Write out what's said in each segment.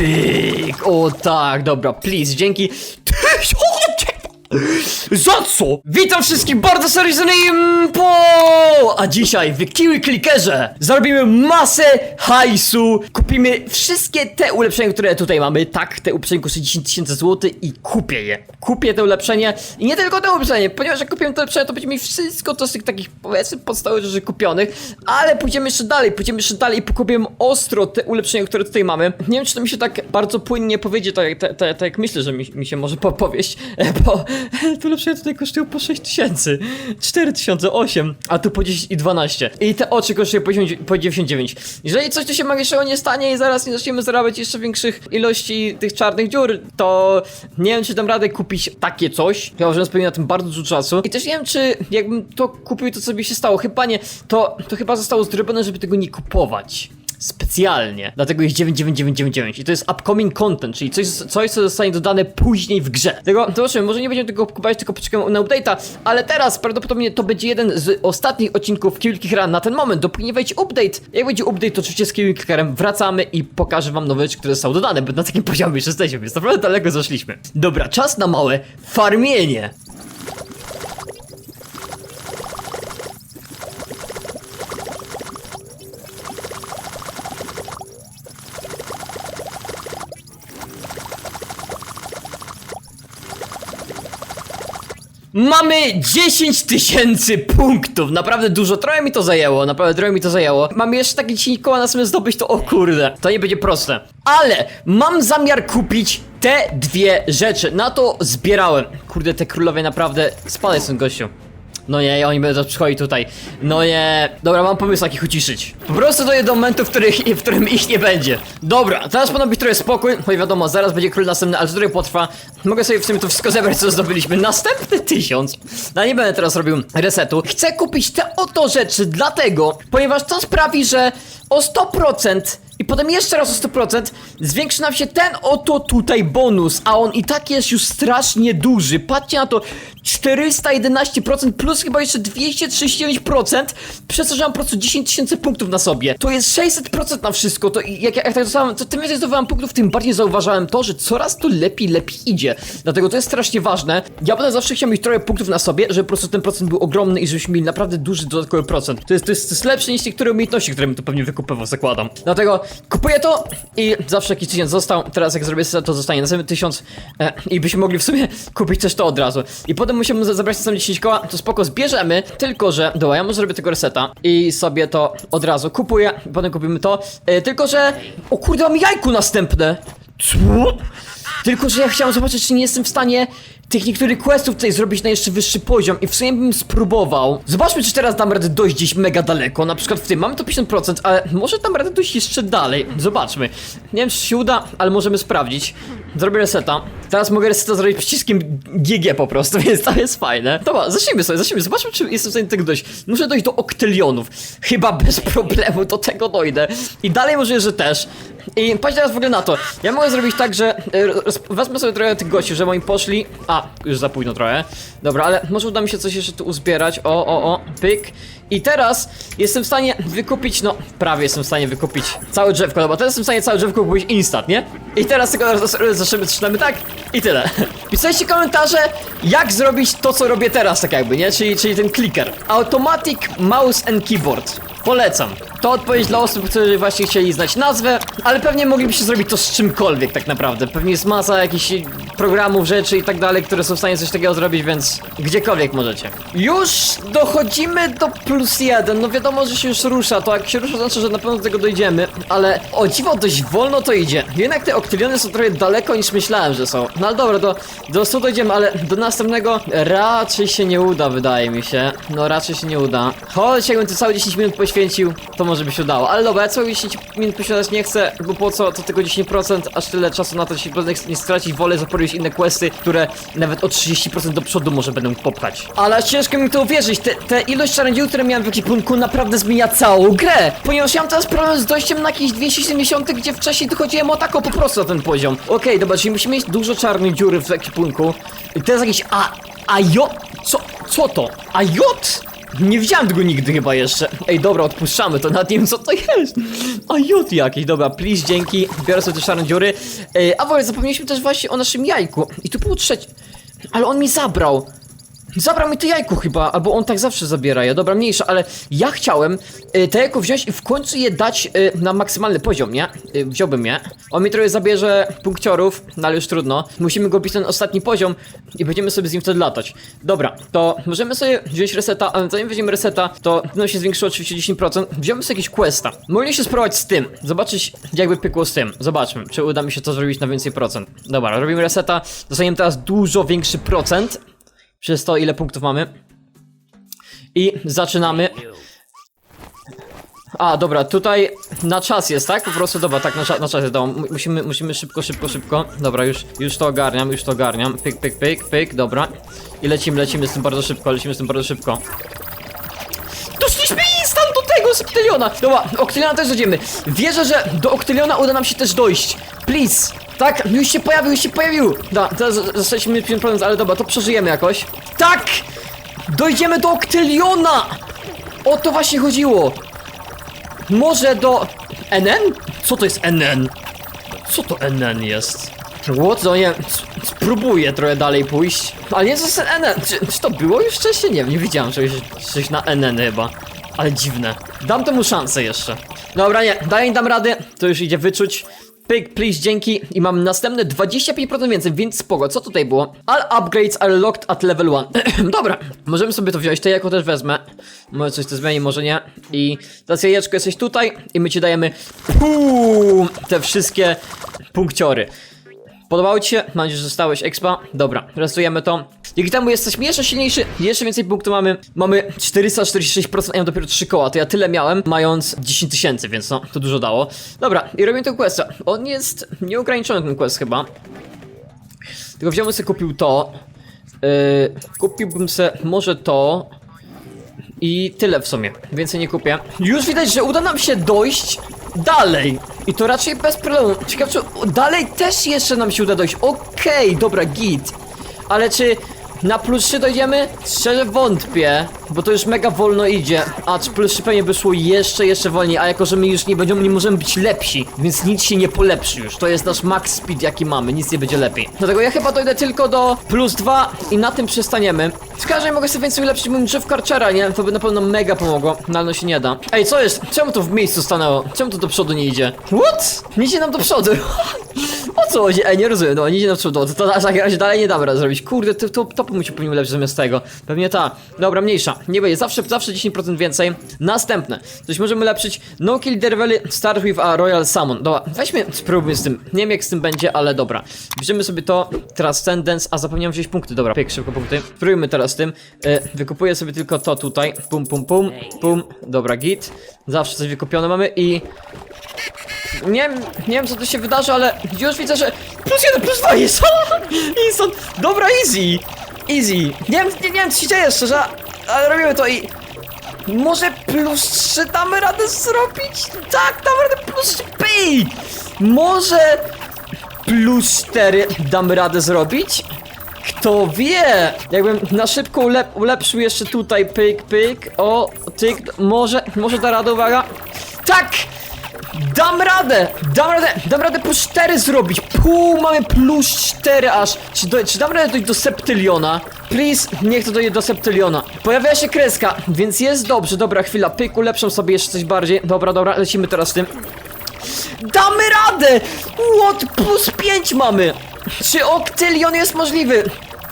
Pyk! O tak, dobra, please, dzięki. Za co? Witam wszystkich bardzo serdecznie po... A dzisiaj w Kiwi Clickerze zarobimy masę hajsu, kupimy wszystkie te ulepszenia, które tutaj mamy, tak, te ulepszenia kosztują 10 tysięcy złotych i kupię je. Kupię te ulepszenie i nie tylko te ulepszenie, ponieważ jak kupiłem te ulepszenia, to będzie mi wszystko to z tych takich, powiedzmy, podstawowych rzeczy kupionych, ale pójdziemy jeszcze dalej, pójdziemy jeszcze dalej i pokupiłem ostro te ulepszenia, które tutaj mamy. Nie wiem, czy to mi się tak bardzo płynnie powiedzie, tak, tak, tak, tak jak myślę, że mi, mi się może popowieść, bo te ulepszenia tutaj kosztują po 6 tysięcy, 4 tysiące, 8, a tu po 10 i 12. I te oczy kosztują po 10 po 99. Jeżeli coś tu się magicznego nie stanie i zaraz nie zaczniemy zarabiać jeszcze większych ilości tych czarnych dziur, to nie wiem, czy dam radę kupić takie coś. Ja uważam, spędziłem na tym bardzo dużo czasu. I też nie wiem, czy jakbym to kupił, to co by się stało. Chyba nie. To, to chyba zostało zrobione, żeby tego nie kupować specjalnie. Dlatego jest 99999 i to jest upcoming content, czyli coś, coś co zostanie dodane później w grze. Tego zobaczymy, może nie będziemy tego kupować, tylko poczekamy na update'a, ale teraz prawdopodobnie to będzie jeden z ostatnich odcinków Kilkich Ran na ten moment, dopóki nie wejdzie update. Jak będzie update, to oczywiście z Kilkicherem wracamy i pokażę wam nowe rzeczy, które zostały dodane, bo na takim poziomie już jesteśmy, więc naprawdę daleko zaszliśmy. Dobra, czas na małe farmienie. Mamy 10 tysięcy punktów, naprawdę dużo, trochę mi to zajęło, naprawdę trochę mi to zajęło. Mam jeszcze takie 10 koła na sobie zdobyć, to o kurde, to nie będzie proste. Ale mam zamiar kupić te dwie rzeczy, na to zbierałem. Kurde, te królowie naprawdę, spadaj stąd gościu. No nie, oni będą przychodzić tutaj. No nie. Dobra, mam pomysł, jak ich uciszyć. Po prostu dojdę do momentu, w, których, w którym ich nie będzie. Dobra, teraz powinno być trochę spokój. No i wiadomo, zaraz będzie król następny, ale to trochę potrwa. Mogę sobie w sumie to wszystko zebrać, co zdobyliśmy. Następny tysiąc. No nie będę teraz robił resetu. Chcę kupić te oto rzeczy, dlatego, ponieważ to sprawi, że o 100% i potem jeszcze raz o 100% zwiększy nam się ten oto tutaj bonus, a on i tak jest już strasznie duży. Patrzcie na to, 411% plus chyba jeszcze 239%, przez to, że mam po prostu 10 tysięcy punktów na To jest 600% na wszystko, to jak, jak, tak dostałem, to tym więcej zdobywałem punktów, tym bardziej zauważałem to, że coraz to lepiej, lepiej idzie. Dlatego to jest strasznie ważne. Ja będę zawsze chciał mieć trochę punktów na sobie, żeby po prostu ten procent był ogromny i żebyśmy mieli naprawdę duży dodatkowy procent. To jest, to jest, to jest lepsze niż niektóre umiejętności, które bym tu pewnie wykupywał, zakładam. Dlatego kupuję to i zawsze jakiś tysiąc został. Teraz jak zrobię to zostanie następny tysiąc e, i byśmy mogli w sumie kupić też to od razu. I potem musimy za- zabrać sam 10 koła, to spoko, zbierzemy, tylko że, dobra, ja może zrobię tego reseta i sobie to od razu kupuję, potem kupimy to, e, tylko że, o kurde, mam jajku następne. Co? Tylko, że ja chciałem zobaczyć, czy nie jestem w stanie tych niektórych questów tutaj zrobić na jeszcze wyższy poziom i w sumie bym spróbował. Zobaczmy, czy teraz dam radę dojść gdzieś mega daleko, na przykład w tym, mamy to 50%, ale może dam radę dojść jeszcze dalej. Zobaczmy. Nie wiem, czy się uda, ale możemy sprawdzić. Zrobię reseta. Teraz mogę reseta zrobić przyciskiem GG po prostu, więc to jest fajne. Dobra, zacznijmy sobie, zacznijmy, zobaczmy, czy jestem w stanie tego dojść. Muszę dojść do oktylionów. Chyba bez problemu do tego dojdę. I dalej możliwe, że też. I patrz teraz w ogóle na to. Ja mogę zrobić tak, że e, wezmę sobie trochę tych gości, że oni poszli. A, już za późno trochę. Dobra, ale może uda mi się coś jeszcze tu uzbierać. O, o, o, pyk. I teraz jestem w stanie wykupić, no prawie jestem w stanie wykupić całe drzewko, dobra, teraz jestem w stanie całe drzewko kupić instant, nie? I teraz tylko zaczynamy tak i tyle. Pisaliście komentarze, jak zrobić to, co robię teraz, tak jakby, nie? Czyli, czyli ten clicker. Automatic Mouse and Keyboard. Polecam. To odpowiedź dla osób, którzy właśnie chcieli znać nazwę, ale pewnie moglibyście zrobić to z czymkolwiek tak naprawdę. Pewnie jest masa jakichś programów, rzeczy i tak dalej, które są w stanie coś takiego zrobić, więc gdziekolwiek możecie. Już dochodzimy do plus jeden. No wiadomo, że się już rusza. To jak się rusza, to znaczy, że na pewno do tego dojdziemy, ale o dziwo dość wolno to idzie. Jednak te oktyliony są trochę daleko niż myślałem, że są. No ale dobra, do, do 100 dojdziemy, ale do następnego raczej się nie uda, wydaje mi się. No raczej się nie uda. Choć jakbym tu całe 10 minut poświęcił, to może by się udało. Ale dobra, ja całe 10 minut poświęcać nie chcę, bo po co to tylko 10%, aż tyle czasu na to, że się będę nie stracić wolę, zaporobić inne questy, które nawet o 30% do przodu może będą popchać. Ale ciężko mi to uwierzyć, te, te ilość czarodziejów, które miałem w ekipunku naprawdę zmienia całą grę. Ponieważ ja mam teraz problem z dojściem na jakieś 270, gdzie wcześniej dochodziłem o tako po prostu na ten poziom. Okej, dobra, czyli musimy mieć dużo czarnych dziury w ekipunku. I to jakiś a... a jo... co... co to? A jot? Nie widziałem tego nigdy chyba jeszcze. Ej, dobra, odpuszczamy to, nawet nie wiem co to jest. A jod jakiś, dobra, please, dzięki. Biorę sobie te czarne dziury. Ej, a w ogóle zapomnieliśmy też właśnie o naszym jajku. I tu było trzecie. Ale on mi zabrał. Zabrał mi to jajko chyba, albo on tak zawsze zabiera je, dobra, mniejsza, ale ja chciałem y, te jajko wziąć i w końcu je dać y, na maksymalny poziom, nie? Y, wziąłbym je. On mi trochę zabierze punkciorów, no ale już trudno. Musimy go bić ten ostatni poziom i będziemy sobie z nim wtedy latać. Dobra, to możemy sobie wziąć reseta, ale zanim weźmiemy reseta, to no się zwiększyło oczywiście 10%. Wziąłem sobie jakiś questa. Mogli się spróbować z tym, zobaczyć jakby pykło z tym. Zobaczmy, czy uda mi się to zrobić na więcej procent. Dobra, robimy reseta, dostaniemy teraz dużo większy procent. Przez to ile punktów mamy. I zaczynamy. A, dobra, tutaj na czas jest, tak? Po prostu, dobra, tak, na, cza na czas jest, dobra, mu- musimy, musimy szybko, szybko, szybko. Dobra, już, już to ogarniam, już to ogarniam. Pyk, pyk, pyk, pyk, dobra. I lecimy, lecimy z tym bardzo szybko, lecimy z tym bardzo szybko. Doszliśmy instant do tego Septyliona! Dobra, Octyliona też dojdziemy. Wierzę, że do Octyliona uda nam się też dojść. Please! Tak, już się pojawił, już się pojawił! Da, teraz zostaliśmy 5%, ale dobra, to przeżyjemy jakoś. Tak! Dojdziemy do Octyliona! O to właśnie chodziło! Może do... NN? Co to jest NN? Co to NN jest? What? No nie, spróbuję trochę dalej pójść. Ale nie, to jest NN. Czy, czy to było już wcześniej? Nie wiem, nie widziałem czegoś, czegoś na NN chyba. Ale dziwne. Dam temu szansę jeszcze. Dobra, nie, nie dam rady. To już idzie wyczuć. Pyk, please, dzięki. I mam następne 25% więcej, więc spoko. Co tutaj było? All upgrades are locked at level 1. Dobra, możemy sobie to wziąć. To jako też wezmę. Może coś to zmieni, może nie. I teraz jajeczko jesteś tutaj i my ci dajemy pum, te wszystkie punkciory. Podobało ci się? Mam nadzieję, że dostałeś expa. Dobra, restujemy to. Dzięki temu jesteśmy jeszcze silniejszy, jeszcze więcej punktów mamy. Mamy 446%, a ja dopiero 3 koła. To ja tyle miałem, mając 10 tysięcy, więc no, to dużo dało. Dobra, i robimy tego questa. On jest nieograniczony ten quest chyba. Tylko wziąłbym sobie, kupił to. Yy, kupiłbym sobie może to. I tyle w sumie. Więcej nie kupię. Już widać, że uda nam się dojść dalej. I to raczej bez problemu. Ciekawe, czy dalej też jeszcze nam się uda dojść. Okej, dobra, git. Ale czy na plus 3 dojdziemy? Szczerze wątpię, bo to już mega wolno idzie. A czy plus 3 pewnie by szło jeszcze, jeszcze wolniej, a jako, że my już nie będziemy, nie możemy być lepsi, więc nic się nie polepszy już. To jest nasz max speed jaki mamy, nic nie będzie lepiej. Dlatego ja chyba dojdę tylko do plus 2 i na tym przestaniemy. Że nie mogę sobie więcej ulepszyć mój drzew karczera, nie? To by na pewno mega pomogło, no ale no się nie da. Ej, co jest? Czemu to w miejscu stanęło? Czemu to do przodu nie idzie? What? Nie idzie nam do przodu. Co chodzi? Nie rozumiem, no nie idzie do przodu, to, to w takim razie dalej nie dam rady zrobić. Kurde, to, to, to mi się powinien zamiast tego. Pewnie ta. Dobra, mniejsza. Nie będzie, zawsze, zawsze 10% więcej. Następne. Coś możemy ulepszyć. No kill dervely, start with a royal summon. Dobra, weźmy, spróbujmy z tym. Nie wiem jak z tym będzie, ale dobra. Bierzemy sobie to, transcendence, a zapomniałem wziąć punkty. Dobra, piek, szybko punkty. Spróbujmy teraz z tym. E, wykupuję sobie tylko to tutaj. Pum, pum, pum, pum. Dobra, git. Zawsze coś wykupione mamy i... Nie wiem, nie wiem co tu się wydarzy, ale już widzę, że plus jeden, plus dwa jest. Instant. Dobra, easy. Easy. Nie wiem, nie, nie wiem co się dzieje szczerze, ale robimy to i... Może plus 3 damy radę zrobić? Tak, damy radę plus 3. Pyj! Może plus 4 damy radę zrobić? Kto wie? Jakbym na szybko ulep ulepszył jeszcze tutaj pyk, pyk. O, tyk, może, może da radę, uwaga. Tak! Dam radę! Dam radę! Dam radę plus 4 zrobić! Pół mamy plus 4 aż! Czy, do, czy dam radę dojść do septyliona? Please, niech to dojdzie do septyliona. Pojawia się kreska, więc jest dobrze. Dobra, chwila, pyk, ulepszam sobie jeszcze coś bardziej. Dobra, dobra, lecimy teraz z tym. Damy radę! What? Plus 5 mamy! Czy oktylion jest możliwy?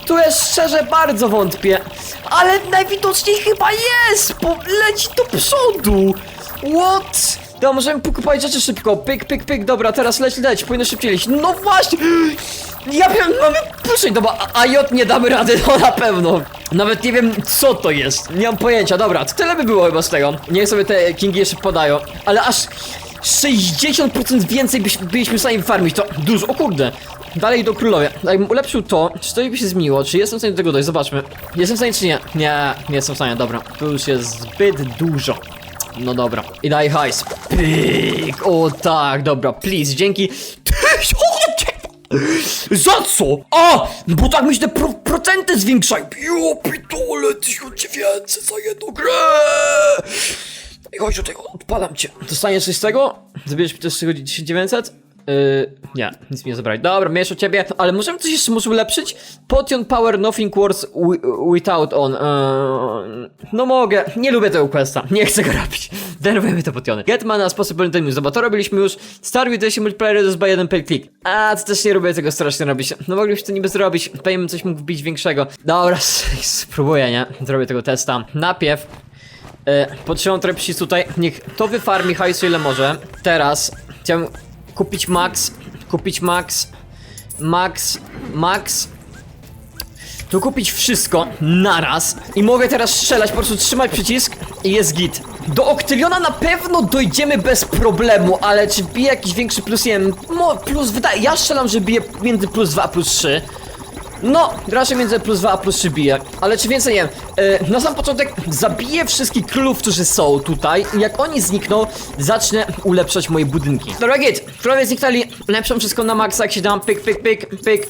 Tu jest szczerze bardzo wątpię. Ale najwidoczniej chyba jest! Bo leci do przodu! What? Dobra, możemy pokupować rzeczy szybko. Pyk, pyk, pyk. Dobra, teraz leć, leć. Powinno szybciej leć. No właśnie! Ja wiem, mamy puszczeń, dobra, a, a J nie damy rady, no na pewno. Nawet nie wiem, co to jest. Nie mam pojęcia. Dobra, to tyle by było chyba z tego. Niech sobie te kingi jeszcze podają. Ale aż 60% więcej byś, byliśmy w stanie farmić. To dużo. O kurde. Dalej do królowie. Jakbym ulepszył to, czy to by się zmieniło? Czy jestem w stanie do tego dojść? Zobaczmy. Jestem w stanie, czy nie? Nie, nie jestem w stanie, dobra. To już jest zbyt dużo. No dobra. I daj hajs. Pyk. O tak, dobra, please, dzięki. Za co? O! Bo tak mi się te pro procenty zwiększają. Jo, pitole, 1900 za jedną grę! I chodź do tego, odpalam cię. Dostaniesz coś z tego? Zabierzesz mi też z tego 1900? Yy, nie, nic mi nie zabrali. Dobra, miesz o ciebie, ale możemy coś jeszcze może ulepszyć? Potion Power Nothing wi- Without On. Yy, no mogę, nie lubię tego questa, nie chcę go robić. Denerwują mnie te potiony. Get mana sposób News, bo to robiliśmy już. With the multiplayer just by jeden pay click. A, to też nie lubię tego strasznie robić. No moglibyśmy to niby zrobić, pewnie bym coś mógł wbić większego. Dobra, spróbuję, nie? Zrobię tego testa. Napiew. E, Potrzebam trochę tutaj. Niech to wyfarmi hajsu ile może. Teraz chciałem kupić max. Kupić max. Max. Max. Tu kupić wszystko naraz i mogę teraz strzelać, po prostu trzymać przycisk i jest git. Do Octyliona na pewno dojdziemy bez problemu, ale czy bije jakiś większy plus, nie wiem, mo, plus wydaje, ja strzelam, że bije między plus 2 a plus 3. No, raczej między plus 2 a plus 3 bije, ale czy więcej nie wiem. E, na sam początek zabiję wszystkich królów, którzy są tutaj i jak oni znikną, zacznę ulepszać moje budynki. Dobra, git, królowie zniknęli, lepszą wszystko na maksa, jak się dam, pyk, pyk, pyk, pyk.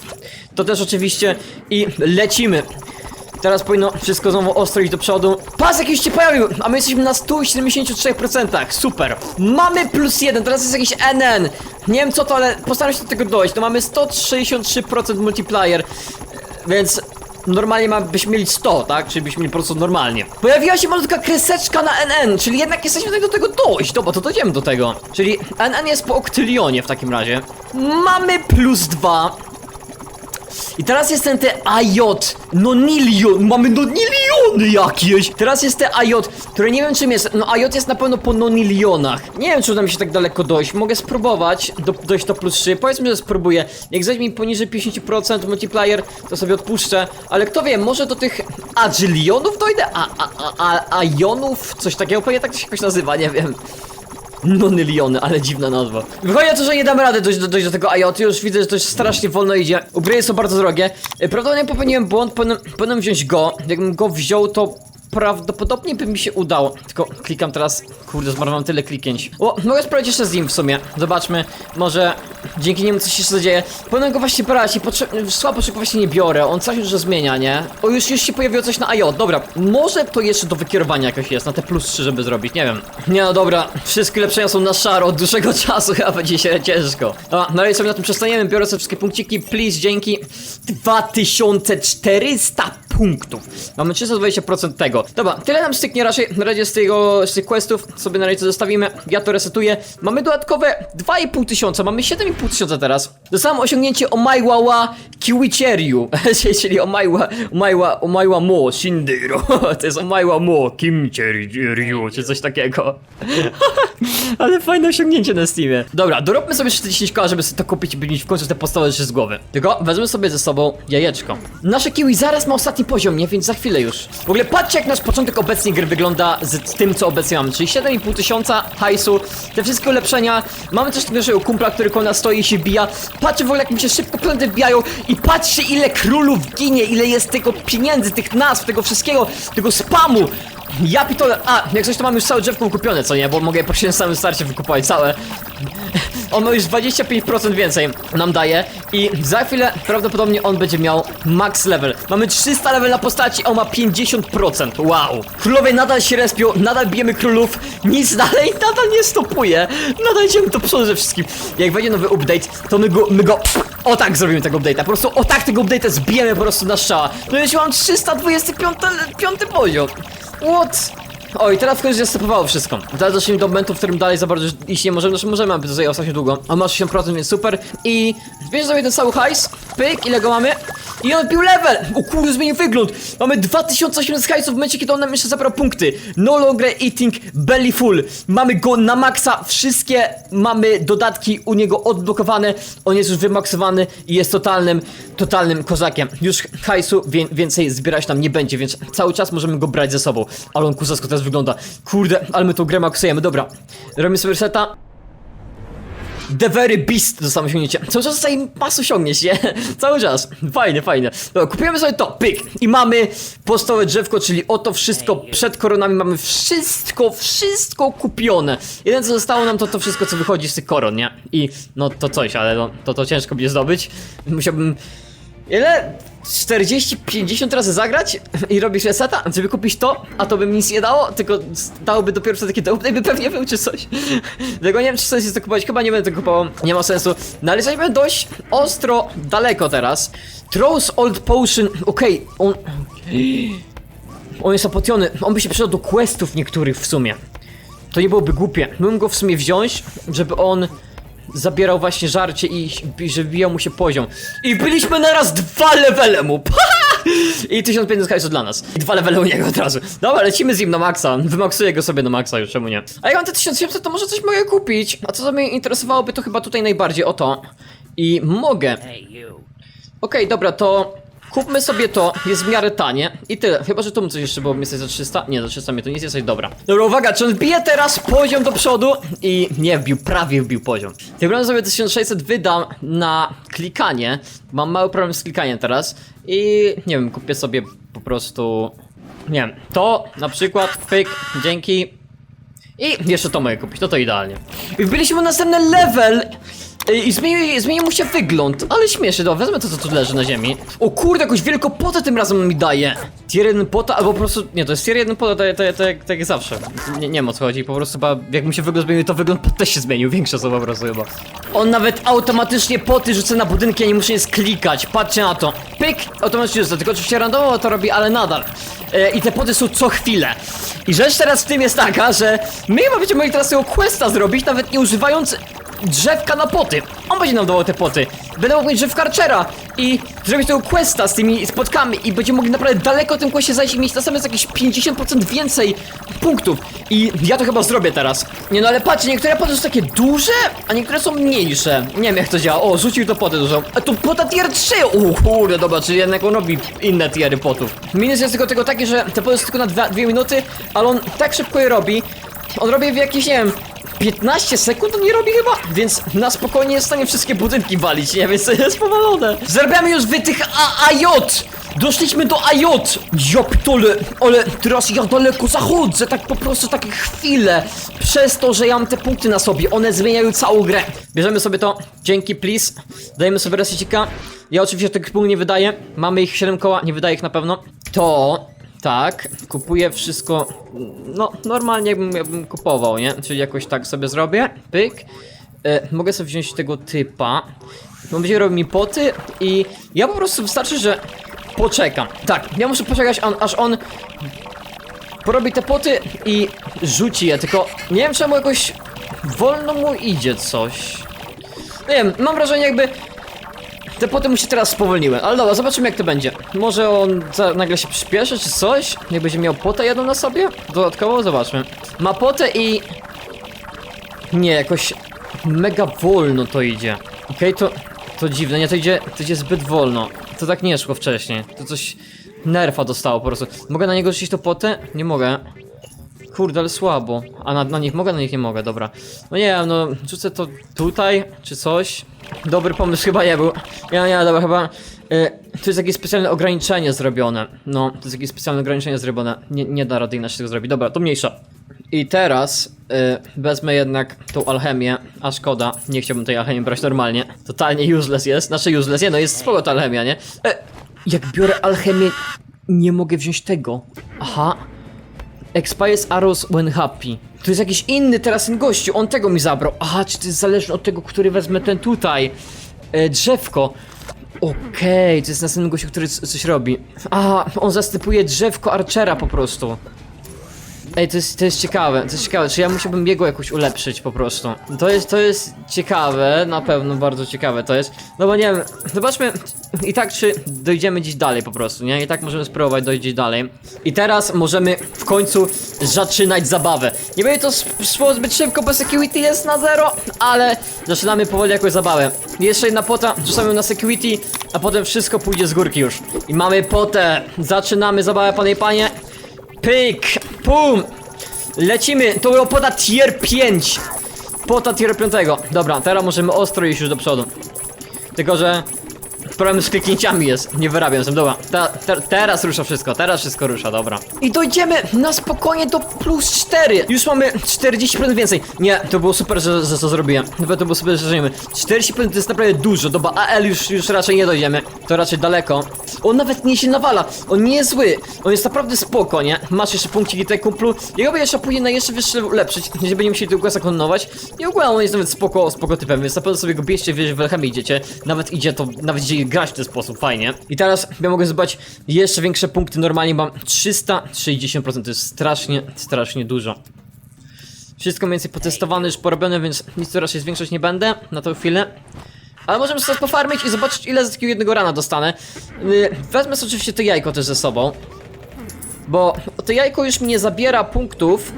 To też oczywiście i lecimy. Teraz powinno wszystko znowu ostro iść do przodu. Pas jakiś się pojawił, a my jesteśmy na 173%, super. Mamy plus jeden, teraz jest jakiś NN. Nie wiem co to, ale postaram się do tego dojść. No mamy 163% multiplier, więc normalnie ma, byśmy mieli 100, tak? Czyli byśmy mieli po prostu normalnie. Pojawiła się malutka kreseczka na NN, czyli jednak jesteśmy stanie do tego dojść. Dobra, to dojdziemy do tego. Czyli NN jest po Octylionie w takim razie. Mamy plus 2. I teraz jest ten te AJ, nonilion, mamy noniliony jakieś. Teraz jest te AJ, które nie wiem czym jest, no AJ jest na pewno po nonilionach. Nie wiem czy uda mi się tak daleko dojść, mogę spróbować do, dojść do plus 3, powiedzmy, że spróbuję. Jak zejdzie mi poniżej 50% multiplier, to sobie odpuszczę, ale kto wie, może do tych agilionów dojdę, a, a, a, a, ajonów, coś takiego, pewnie tak to się jakoś nazywa, nie wiem. Nonyliony, ale dziwna nazwa. Wychodzi to, że nie damy rady dojść do, dojść do tego IoT, już widzę, że to jest strasznie wolno idzie. Upgrade są bardzo drogie. Prawdopodobnie popełniłem błąd, powinienem wziąć go. Jakbym go wziął, to prawdopodobnie by mi się udało. Tylko klikam teraz, kurde, zmarnowałem tyle kliknięć. O, mogę sprawdzić jeszcze z nim w sumie. Zobaczmy, może dzięki niemu coś się zadzieje. Powinienem go właśnie brać i potrze- słabo szybko właśnie nie biorę, on coś już zmienia, nie? O, już, już się pojawiło coś na IoT, dobra. Może to jeszcze do wykierowania jakoś jest, na te plus 3, żeby zrobić, nie wiem. Nie no dobra, wszystkie lepszenia są na szaro od dłuższego czasu, chyba będzie się ciężko. Dobra, na razie sobie na tym przestaniemy, biorę sobie wszystkie punkciki, please, dzięki. 2400 punktów. Mamy 320% tego. Dobra, tyle nam styknie raczej na razie z tego, z tych questów, sobie na razie zostawimy. Ja to resetuję. Mamy dodatkowe 2,5 tysiąca, mamy 7,5 tysiąca teraz. Dostałem osiągnięcie Omaiwawa Kiwicheriu, czyli Omaiwa, Omaiwa, Omaiwa Mo Shindiro. To jest Omaiwa Mo Kimcheriu, czy coś takiego. Ale fajne osiągnięcie na Steamie. Dobra, doróbmy sobie jeszcze 10 koła, żeby sobie to kupić i mieć w końcu te podstawowe rzeczy z głowy. Tylko wezmę sobie ze sobą jajeczko. Nasze kiwi zaraz ma ostatni poziom, nie? Więc za chwilę już. W ogóle patrzcie jak nasz początek obecnie gry wygląda z tym, co obecnie mamy. Czyli 7,5 tysiąca hajsu, te wszystkie ulepszenia. Mamy też naszego kumpla, który koło nas stoi i się bija. Patrzcie w ogóle jak mi się szybko pieniądze wbijają i patrzcie ile królów ginie, ile jest tego pieniędzy, tych nazw, tego wszystkiego, tego spamu. Ja pitole, a, jak coś to mam już całe drzewko kupione, co nie? Bo mogę po na samym starcie wykupować całe. On ma już 25% więcej nam daje i za chwilę prawdopodobnie on będzie miał max level. Mamy 300 level na postaci, on ma 50%. Wow. Królowie nadal się respią, nadal bijemy królów, nic dalej nadal nie stopuje. Nadal idziemy do przodu ze wszystkim. Jak wejdzie nowy update, to my go, my go o tak zrobimy tego update'a. Po prostu o tak tego update'a zbijemy po prostu na strzała. No już mam 325 piąty poziom. What? Oj, teraz w końcu zastopowało wszystko. Teraz doszliśmy do momentu, w którym dalej za bardzo iść nie możemy, znaczy możemy, aby to zajęło strasznie długo. On ma 60%, więc super. I bierze sobie ten cały hajs, pyk, ile go mamy? I on pił level! O kurde, zmienił wygląd! Mamy 2800 hajsów w momencie, kiedy on nam jeszcze zabrał punkty. No longer eating belly full. Mamy go na maksa, wszystkie mamy dodatki u niego odblokowane. On jest już wymaksowany i jest totalnym, totalnym kozakiem. Już hajsu wie, więcej zbierać nam nie będzie, więc cały czas możemy go brać ze sobą. Ale on kuzasko teraz wygląda. Kurde, ale my tą grę maksujemy. Dobra, robimy sobie reseta. The Very Beast zostało osiągnięcie. Cały czas zostaje mas osiągnięć, nie? Cały czas. Fajnie, fajnie. Dobra, kupujemy sobie to, pyk. I mamy podstawowe drzewko, czyli oto wszystko przed koronami mamy wszystko, wszystko kupione. Jeden co zostało nam to to wszystko, co wychodzi z tych koron, nie? I no to coś, ale no, to to ciężko będzie zdobyć. Musiałbym... Ile? 40-50 razy zagrać i robisz reseta, żeby kupić to, a to by mi nic nie dało, tylko dałoby dopiero wtedy taki dołek, by pewnie był czy coś. Tego nie wiem, czy sens jest to kupować, chyba nie będę tego kupował, nie ma sensu. No ale dość ostro daleko teraz. Throws Old Potion, okej, on... On jest opociony, on by się przydał do questów niektórych w sumie. To nie byłoby głupie. Mógłbym go w sumie wziąć, żeby on zabierał właśnie żarcie i, i żeby bijał mu się poziom. I byliśmy naraz dwa levele mu! I 1500 hajsu dla nas. I dwa levele u niego od razu. Dobra, lecimy z nim na maksa. Wymaksuję go sobie na maksa już, czemu nie? A jak mam te 1700, to może coś mogę kupić. A co za mnie interesowałoby, to chyba tutaj najbardziej o to. I mogę. Okej, dobra, to kupmy sobie to, jest w miarę tanie i tyle. Chyba, że tu mu coś jeszcze było, jest za 300? Nie, za 300 mnie to nic jest, dobra. Dobra, uwaga, czy on wbije teraz poziom do przodu? I nie wbił, prawie wbił poziom. Tym razem sobie 1600 wydam na klikanie. Mam mały problem z klikaniem teraz i nie wiem, kupię sobie po prostu... Nie wiem, to na przykład, pyk, dzięki. I jeszcze to mogę kupić, no to idealnie. I wbiliśmy na następny level! I zmienił, zmienił mu się wygląd, ale śmieszy, dobra, wezmę to, co tu leży na ziemi. O kurde, jakąś wielką potę tym razem mi daje. Tier 1 pota, albo po prostu, nie, to jest tier 1 pota, tak, tak, tak, tak jak zawsze. Nie, nie wiem o co chodzi, po prostu chyba, jak mu się wygląd zmienił, to wygląd pot też się zmienił, większe są po prostu chyba. On nawet automatycznie poty rzuca na budynki, ja nie muszę nic klikać, patrzcie na to. Pyk, automatycznie rzuca, tylko oczywiście randomowo to robi, ale nadal. E, I te poty są co chwilę. I rzecz teraz w tym jest taka, że my chyba będziemy mogli teraz tego questa zrobić, nawet nie używając drzewka na poty. On będzie nam dawał te poty. Będę mógł mieć drzewka Archera i zrobić tego questa z tymi spotkami i będziemy mogli naprawdę daleko tym questie zajść i mieć na sam jest jakieś 50% więcej punktów. I ja to chyba zrobię teraz. Nie no ale patrzcie, niektóre poty są takie duże, a niektóre są mniejsze. Nie wiem jak to działa. O, rzucił to potę dużą. A tu pota tier 3! O kurde, dobra, czyli jednak on robi inne tiery potów. Minus jest tylko tego taki, że te poty są tylko na 2 minuty, ale on tak szybko je robi. On robi w jakieś, nie wiem, 15 sekund on nie robi chyba, więc na spokojnie jest w stanie wszystkie budynki walić, nie? Więc to jest powalone. Zarabiamy już wy tych AAJ! Doszliśmy do AJ! Ja pitole, ale teraz ja daleko zachodzę, tak po prostu takie chwile. Przez to, że ja mam te punkty na sobie, one zmieniają całą grę. Bierzemy sobie to, dzięki please. Dajemy sobie resecika. Ja oczywiście tych punktów nie wydaję, mamy ich 7 koła, nie wydaję ich na pewno. To tak, kupuję wszystko, no normalnie jakbym, jakbym kupował, nie? Czyli jakoś tak sobie zrobię, pyk. E, mogę sobie wziąć tego typa. On będzie robił mi poty i ja po prostu wystarczy, że poczekam. Tak, ja muszę poczekać, on, aż on porobi te poty i rzuci je, tylko nie wiem czemu jakoś wolno mu idzie coś. Nie wiem, mam wrażenie jakby te poty mu się teraz spowolniły, ale dobra, zobaczymy jak to będzie. Może on nagle się przyspieszy czy coś? Jak będzie miał potę jedną na sobie? Dodatkowo zobaczmy. Ma potę i... Nie, jakoś mega wolno to idzie. Okej, to, to dziwne, nie, to idzie, to idzie zbyt wolno. To tak nie szło wcześniej. To coś nerfa dostało po prostu. Mogę na niego rzucić to potę? Nie mogę. Kurde, ale słabo. A na, na nich mogę, na nich nie mogę, dobra. No nie wiem, no rzucę to tutaj, czy coś. Dobry pomysł chyba nie był. Ja nie, dobra, chyba. Y, to jest jakieś specjalne ograniczenie zrobione. No, to jest jakieś specjalne ograniczenie zrobione. Nie, nie da rady inaczej tego zrobić. Dobra, to mniejsza. I teraz y, wezmę jednak tą alchemię, a szkoda, nie chciałbym tej alchemii brać normalnie. Totalnie useless jest, znaczy useless, nie no, jest spoko ta alchemia, nie? E, jak biorę alchemię, nie mogę wziąć tego. Aha, Expires arrows when happy. To jest jakiś inny teraz ten gościu, on tego mi zabrał. Aha, czy to jest zależne od tego, który wezmę ten tutaj. E, drzewko. Okej, to jest następny gościu, który coś robi. A, on zastypuje drzewko Archera po prostu. Ej, to jest, to jest ciekawe, to jest ciekawe, czy ja musiałbym jego jakoś ulepszyć po prostu. To jest, to jest ciekawe, na pewno bardzo ciekawe to jest. No bo nie wiem, zobaczmy i tak czy dojdziemy gdzieś dalej po prostu, nie? I tak możemy spróbować dojść gdzieś dalej. I teraz możemy w końcu zaczynać zabawę. Nie będzie to szło zbyt szybko, bo security jest na zero, ale zaczynamy powoli jakąś zabawę. Jeszcze jedna pota, rzucamy na security, a potem wszystko pójdzie z górki już. I mamy potę, zaczynamy zabawę, panie i panie. Pyk, pum! Lecimy, to było poda tier 5. Spota tier 5. Dobra, teraz możemy ostro iść już do przodu. Tylko, że problem z kliknięciami jest. Nie wyrabiam się. Dobra, ta, te, teraz rusza wszystko, teraz wszystko rusza, dobra. I dojdziemy na spokojnie do plus 4. Już mamy 40% więcej. Nie, to było super, że, że to zrobiłem. Nawet to było super, że żyjemy. 40% to jest naprawdę dużo. Dobra, AL już, już raczej nie dojdziemy. To raczej daleko. On nawet nie się nawala. On nie jest zły. On jest naprawdę spoko, nie? Masz jeszcze punkciki tutaj kumplu. Jego by jeszcze później na jeszcze wyższe ulepszyć. Nie będziemy musieli tego kontynuować. I ogólnie on jest nawet spoko, spoko typem, więc na pewno sobie go bierzcie, wiesz, w Elchemie idziecie. Nawet idzie to, nawet idzie grać w ten sposób, fajnie. I teraz ja mogę zobaczyć jeszcze większe punkty. Normalnie mam 360%, to jest strasznie, strasznie dużo. Wszystko mniej więcej potestowane, już porobione, więc nic tu raczej zwiększać nie będę na tą chwilę. Ale możemy sobie pofarmić i zobaczyć ile z takiego jednego rana dostanę. Yy, Wezmę sobie oczywiście to jajko też ze sobą. Bo to jajko już mi nie zabiera punktów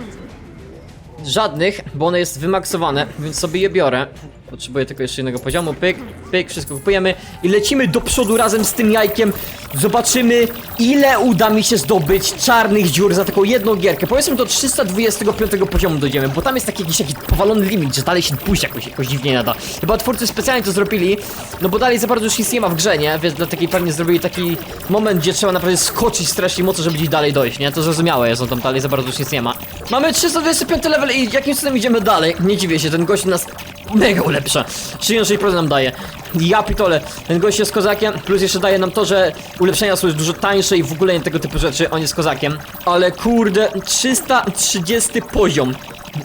Żadnych, bo one jest wymaksowane, więc sobie je biorę Potrzebuję tylko jeszcze jednego poziomu, pyk, pyk, wszystko kupujemy I lecimy do przodu razem z tym jajkiem Zobaczymy ile uda mi się zdobyć czarnych dziur za taką jedną gierkę Powiedzmy do 325 poziomu dojdziemy, bo tam jest taki jakiś, jakiś powalony limit, że dalej się pójść jakoś, jakoś dziwnie nada Chyba twórcy specjalnie to zrobili, no bo dalej za bardzo już nic nie ma w grze, nie? Więc dla takiej pewnie zrobili taki moment, gdzie trzeba naprawdę skoczyć strasznie mocno, żeby gdzieś dalej dojść, nie? To zrozumiałe jest, no tam dalej za bardzo już nic nie ma Mamy 325 level i jakim cudem idziemy dalej? Nie dziwię się, ten gość nas mega ulepsza 66% nam daje Ja pitole, ten gość jest kozakiem Plus jeszcze daje nam to, że ulepszenia są już dużo tańsze I w ogóle nie tego typu rzeczy, on jest kozakiem Ale kurde, 330 poziom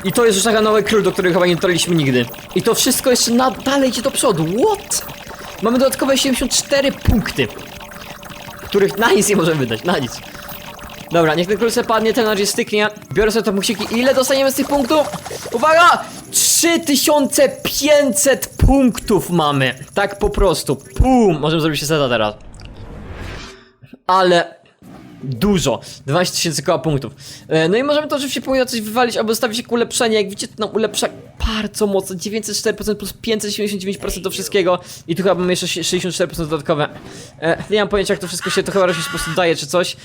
i to jest już taka nowy król, do którego chyba nie dotarliśmy nigdy. I to wszystko jeszcze na, dalej idzie do przodu. What? Mamy dodatkowe 74 punkty. Których na nic nie możemy wydać, na nic. Dobra, niech ten król sobie padnie, ten styknie. Biorę sobie te muksiki. Ile dostaniemy z tych punktów? Uwaga! 3500 punktów mamy. Tak po prostu. Pum! Możemy zrobić się seta teraz. Ale dużo. 12 tysięcy koła punktów. E, no i możemy to oczywiście powinno coś wywalić, albo zostawić jako ulepszenie. Jak widzicie, to nam ulepsza bardzo mocno. 904% plus 579% do wszystkiego. I tu chyba mamy jeszcze 64% dodatkowe. E, nie mam pojęcia, jak to wszystko się, to chyba się po prostu daje, czy coś.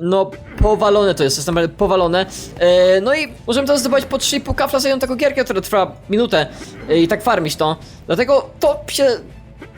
No, powalone to jest, jest naprawdę powalone. E, no i możemy teraz zdobyć po 3,5 kafla za jedną taką gierkę, która trwa minutę e, i tak farmić to. Dlatego to się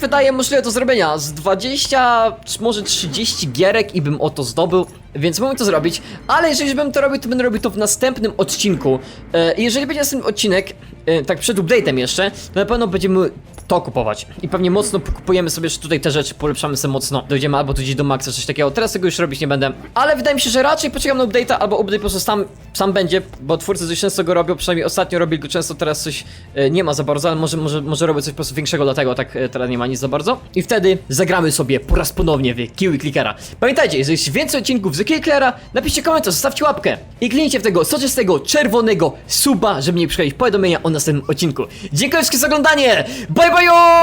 wydaje możliwe do zrobienia. Z 20, czy może 30 gierek i bym o to zdobył, więc mogę to zrobić. Ale jeżeli bym to robił, to będę robił to w następnym odcinku. E, jeżeli będzie następny odcinek, e, tak przed update'em jeszcze, to na pewno będziemy to kupować. I pewnie mocno kupujemy sobie tutaj te rzeczy, polepszamy sobie mocno. Dojdziemy albo tu gdzieś do maksa, coś takiego. Teraz tego już robić nie będę. Ale wydaje mi się, że raczej poczekam na update'a, albo update po prostu sam, sam będzie, bo twórcy dość często go robią, przynajmniej ostatnio robili go często, teraz coś e, nie ma za bardzo, ale może, może, może robię coś po prostu większego dlatego, tak e, teraz nie ma nic za bardzo. I wtedy zagramy sobie po raz ponownie w Kiwi Clickera. Pamiętajcie, jeżeli jest więcej odcinków z Clickera, napiszcie komentarz, zostawcie łapkę i kliknijcie w tego soczystego, czerwonego suba, żeby nie przychodzić powiadomienia o następnym odcinku. Dziękuję wszystkim za oglądanie! Bye bye! よ